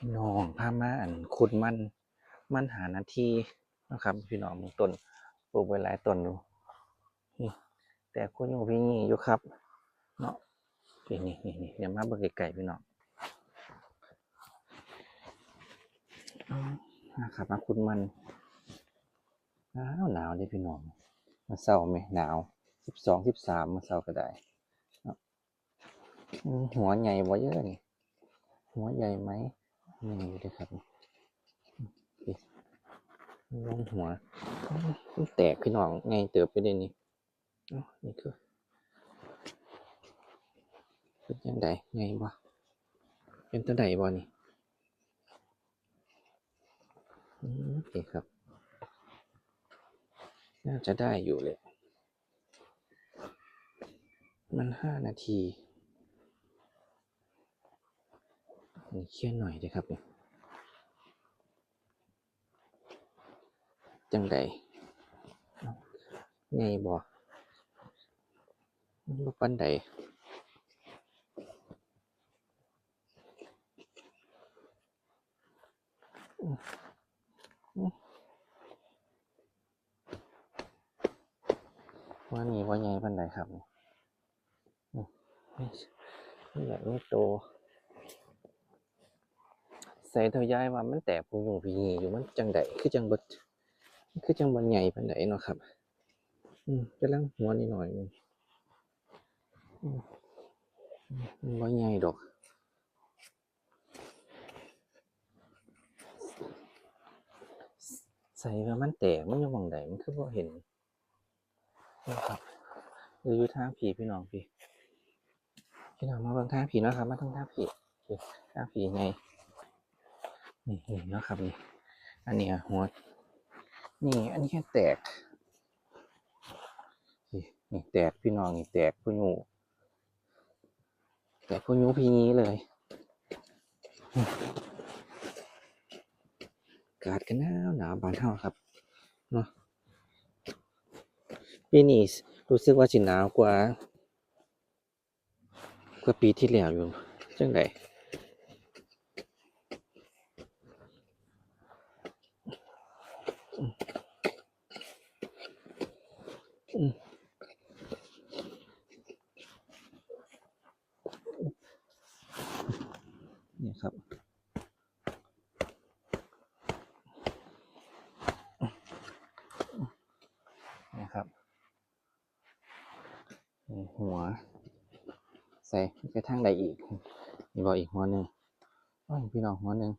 พี่น้องพามาอันขุดมันมันหานาทีนะครับ พี่น้องมีต้นปลูกไว้หลายต้นอยู่แต่คุณอยู่พี่นี่อยู่ครับเนาะนี่นี่นี่นี่เดี๋ยวมาเบิ่งไก่พี่น้องนะครับมาขุดมันหนาวหนาวเลยพี่น้องมาเศร้าไหมหนาวสิบสองสิบสามมาเศร้าก็ได้หัวใหญ่บ่เยอะนี่หัวใหญ่ไหม นี่อยู่ด้วยครับนี่ลงหัวมันแตกพี่น้องไงเติบไปได้นี่นี่คือเป็นยังไงไงบ่เป็นตัวใดบ่นี่อืมโอเคครับ น่าจะได้อยู่เลย มันห้านาที นี่เครียดหน่อยเลยครับเนี่ยจังใดไงบ่มันบ่ปันใดว่านี่ว่าไงปันใดครับนี่อื้อไม่ไม่ไม่โต ใส่เท่ายายว่ามันแตกผู้หนูพี่อยู่มันจังใดคือจังบ่คือจังบ่ใหญ่ปานใดเนาะครับ อืมกำลังหัวนิดหน่อยนึงอืมมันบ่ใหญ่ดอกใส่ว่ามันแตกมันอยู่หม่องใดมันคือบ่เห็นนะครับหรืออยู่ทางผีพี่น้องพี่พี่น้องมาเบิ่งทางผีนะครับมาทางทางผีทางผีไง นี่นี่เนะครับนี่อันนี้หัว นี่ อันนี้แค่แตกนี่นี่แตกพี่น้องนี่แตกผู้หนูแตกผู้หนูพี่นี้เลยอากาดกันหนาวหนาวบานเท่าครับเนาะปีนี้รู้สึกว่าสิหนาวกว่า กว่าปีที่แล้วอยู่จังได นี่ครับนี่ครับ หัว ใส่ไปทางใดอีกนี่บอกอีกหัวหนึ่งอ้พี่น้องหัวหนึ่ง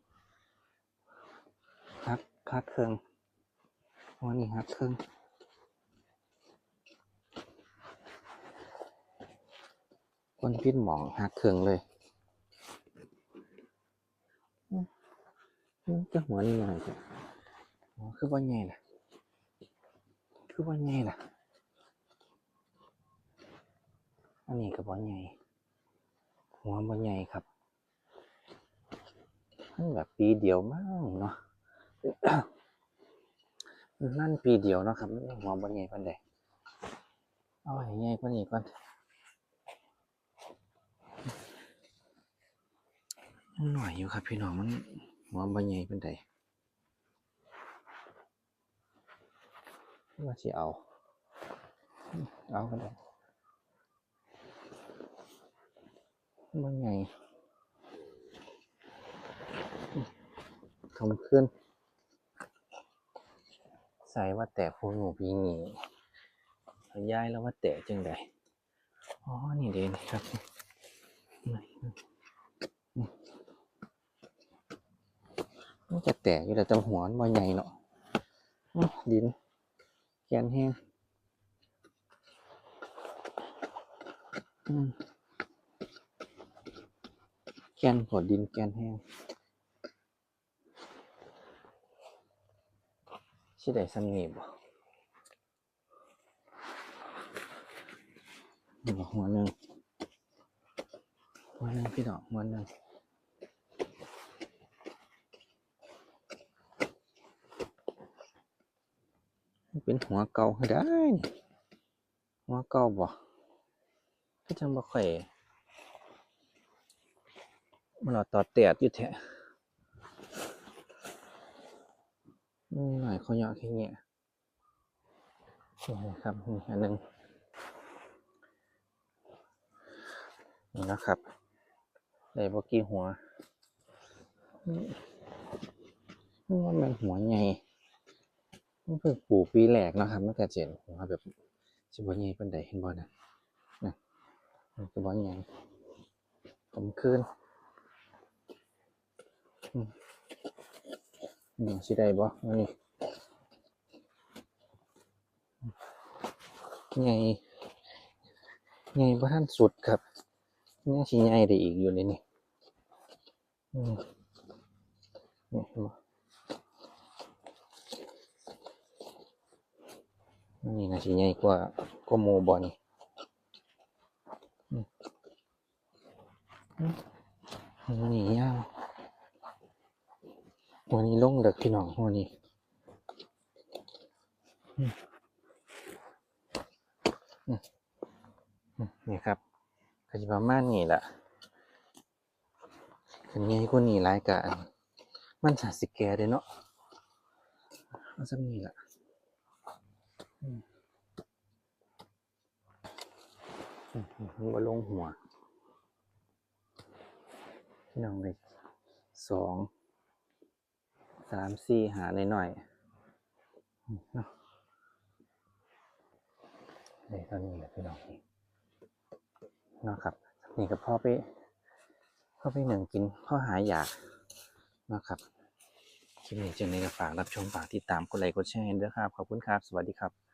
ฮักฮักเครื่อง วนี้ฮักเครื่องคนพิษหมองฮักเครื่องเลยจะหัวนี่หน่อยจ้ะคือว่าไงล่ะ คือว่าไงล่ะ อันนี้ก็บ่ใหญ่ หัวบ่ใหญ่ครับมันแบบปีเดียวมั้งเนาะ นั่นปีเดียวนะครับหัวบ่ใหญ่ปานใดเอาให้ใหญ่กว่านี้ก่อนมันหน่อยอยู่ครับ พี่น้องมันหัวบ่ใหญ่ปานใดว่าสิเอา เอาก็ได้บ่ใหญ่คำขึ้น ใส่ว่าแต่พวกหนูพี่นี่ย้ายแล้วว่าแต่จังใดอ๋อ นี่เด่นครับมันจะแตกอยู่แต่จังหัวมันบ่ใหญ่เนาะดินแกนแห้งแกนหัวดินแกนแห้ง ชิได้สำนีบ่นี่บ่หัวหนึ่งหัวหนึ่งพี่ดอกหัวหนึ่งเป็นหัวเก่าก็ได้ หัวเก่าบ่ก็จังบ่ค่อยมันเอาต่อแตดอยู่แท้ อืม หน่อยเขาเยาะแค่เงี้ยนี่ครับนี่อันหนึ่งนี่นะครับได้บกี่หัวว่ามันหัวใหญ่มันเพิ่งปลูกปีแรกนะครับมันก็เจ็นหัวแบบสิบ่ใหญ่เปานใดเห็นบ่นะนะมันก็บ่ใหญ่ผมคืนอืม นี่สิได้บ่นี่ใหญ่ใหญ่บ่ทันสุดครับยังสิใหญ่ได้อีกอยู่เลยนี่นี่นี่น่าสิใหญ่กว่ากว่าหมู่บ่นี่นี่ยา หัวนี้ลงเด็กพี่น้องหัวนี้นี่ครับก็จะประมาณนี้แหละอันใหญ่กว่านี้หลายกะอันมันสาสิแกเด้เนาะเอาซ้ำนี้ล่ะมอืมอืมมันบ่ลงหัว พี่น้องเลยสอง สามสี่หาหน่อยหน่อยๆเนาะเลยตอนนี้เละพี่น้องนี่นะครับ นี่ก็พ่อไปพ่อไปหนึ่งกินพ่อหายอยากนะครับคลิปนี้จังในกระฝากรับชมฝากติดตามกดไลค์กดแชร์ด้วยครับ ขอบคุณครับ สวัสดีครับ